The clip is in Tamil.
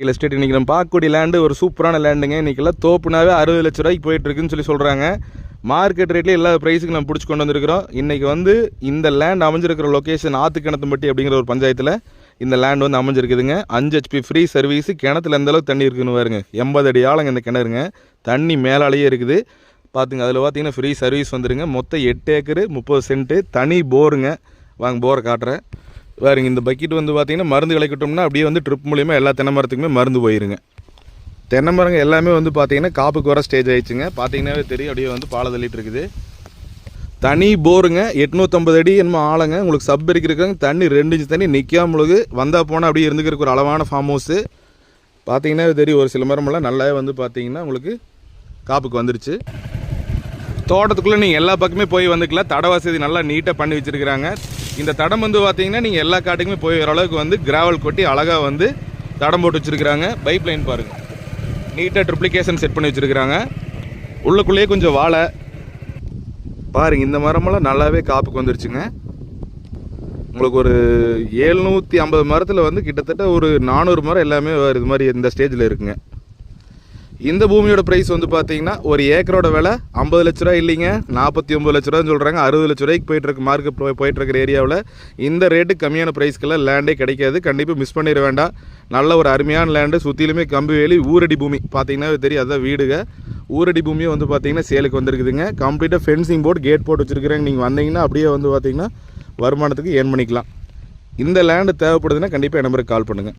ரியல் எஸ்டேட் இன்றைக்கி நம்ம பார்க்கக்கூடிய லேண்டு ஒரு சூப்பரான லேண்டுங்க இன்றைக்கெல்லாம் தோப்புனாவே அறுபது லட்ச ரூபாய்க்கு போயிட்டுருக்குன்னு சொல்லி சொல்கிறாங்க மார்க்கெட் ரேட்லேயே எல்லா ப்ரைஸுக்கு நம்ம பிடிச்சி கொண்டு வந்திருக்கிறோம். இன்றைக்கி வந்து இந்த லேண்ட் அமைஞ்சிருக்கிற லொக்கேஷன் ஆற்று ஆத்துக்கிணத்தும்பட்டி அப்படிங்கிற ஒரு பஞ்சாயத்தில் இந்த லேண்ட் வந்து அமைஞ்சிருக்குதுங்க. அஞ்சு ஹெச்பி ஃப்ரீ சர்வீஸு கிணத்துல எந்தளவுக்கு தண்ணி இருக்குன்னு பாருங்க. எண்பது அடி ஆளுங்க இந்த கிணறுங்க. தண்ணி மேலாலேயே இருக்குது. பார்த்துங்க அதில் பார்த்தீங்கன்னா ஃப்ரீ சர்வீஸ் வந்துருங்க. மொத்தம் எட்டு ஏக்கரு முப்பது சென்ட்டு தனி போருங்க. வாங்க போரை காட்டுறேன். பாருங்க இந்த பக்கெட் வந்து பார்த்திங்கன்னா மருந்து கலக்கிட்டோம்னா அப்படியே வந்து ட்ரிப் மூலியமாக எல்லா தென்னை மரத்துக்குமே மருந்து போயிருங்க. தென்னை மரங்கள் எல்லாமே வந்து பார்த்திங்கன்னா காப்புக்கு வர ஸ்டேஜ் ஆயிடுச்சுங்க. பார்த்தீங்கன்னாவே தெரியும் அப்படியே வந்து பாலை தள்ளிட்டு இருக்குது. தனி போருங்க எட்நூற்றம்பது அடி என்னமோ ஆளுங்க உங்களுக்கு சப் இருக்கிறாங்க தண்ணி ரெண்டு இன்ச்சு தண்ணி நிற்காம முழுகு வந்தால் போனால் அப்படியே இருந்துக்கிற ஒரு அளவான ஃபார்ம் ஹவுஸு பார்த்தீங்கன்னா தெரியும் ஒரு சில மரமெல்லாம் நல்லாவே வந்து பார்த்தீங்கன்னா உங்களுக்கு காப்புக்கு வந்துருச்சு. தோட்டத்துக்குள்ளே நீங்கள் எல்லா பக்கமே போய் வந்துக்கலாம் தட வசதி நல்லா நீட்டாக பண்ணி வச்சுருக்கிறாங்க. இந்த தடம் வந்து பார்த்தீங்கன்னா நீங்கள் எல்லா காட்டுக்குமே போய் வர அளவுக்கு வந்து கிராவல் கொட்டி அழகாக வந்து தடம் போட்டு வச்சுருக்கிறாங்க. பைப் லைன் பாருங்கள் நீட்டாக ட்ரிப்ளிகேஷன் செட் பண்ணி வச்சுருக்கிறாங்க. உள்ளுக்குள்ளேயே கொஞ்சம் வாழை. பாருங்கள் இந்த மரமெல்லாம் நல்லாவே காப்புக்கு வந்துருச்சுங்க. உங்களுக்கு ஒரு ஏழ்நூற்றி ஐம்பது மரத்தில் வந்து கிட்டத்தட்ட ஒரு நானூறு மரம் எல்லாமே இது மாதிரி இந்த ஸ்டேஜில் இருக்குங்க. இந்த பூமியோட ப்ரைஸ் வந்து பார்த்தீங்கன்னா ஒரு ஏக்கரோட விலை ஐம்பது லட்ச ரூபா இல்லைங்க. நாற்பத்தி ஒம்பது லட்ச ரூபான்னு சொல்கிறாங்க அறுபது லட்ச ரூபாய்க்கு போயிட்டு இருக்கு மார்க்கெட் போயிட்டு இருக்கிற ஏரியாவில் இந்த ரேட்டு கம்மியான ப்ரைஸ்க்கெல்லாம் லேண்டே கிடைக்காது. கண்டிப்பாக மிஸ் பண்ணிட வேண்டாம். நல்ல ஒரு அருமையான லேண்டு சுற்றிலுமே கம்பி வேலி ஊரடி பூமி. பார்த்தீங்கன்னா தெரியும் அதுதான் வீடுங்க ஊரடி பூமியும் வந்து பார்த்தீங்கன்னா சேலுக்கு வந்துருக்குதுங்க. கம்ப்ளீட்டாக ஃபென்சிங் போர்டு கேட் போட்டு வச்சுருக்கிறேங்க நீங்கள் வந்தீங்கன்னா அப்படியே வந்து பார்த்தீங்கன்னா வருமானத்துக்கு ஏர்ன் பண்ணிக்கலாம். இந்த லேண்டு தேவைப்படுதுன்னா கண்டிப்பாக என் நம்பருக்கு கால் பண்ணுங்கள்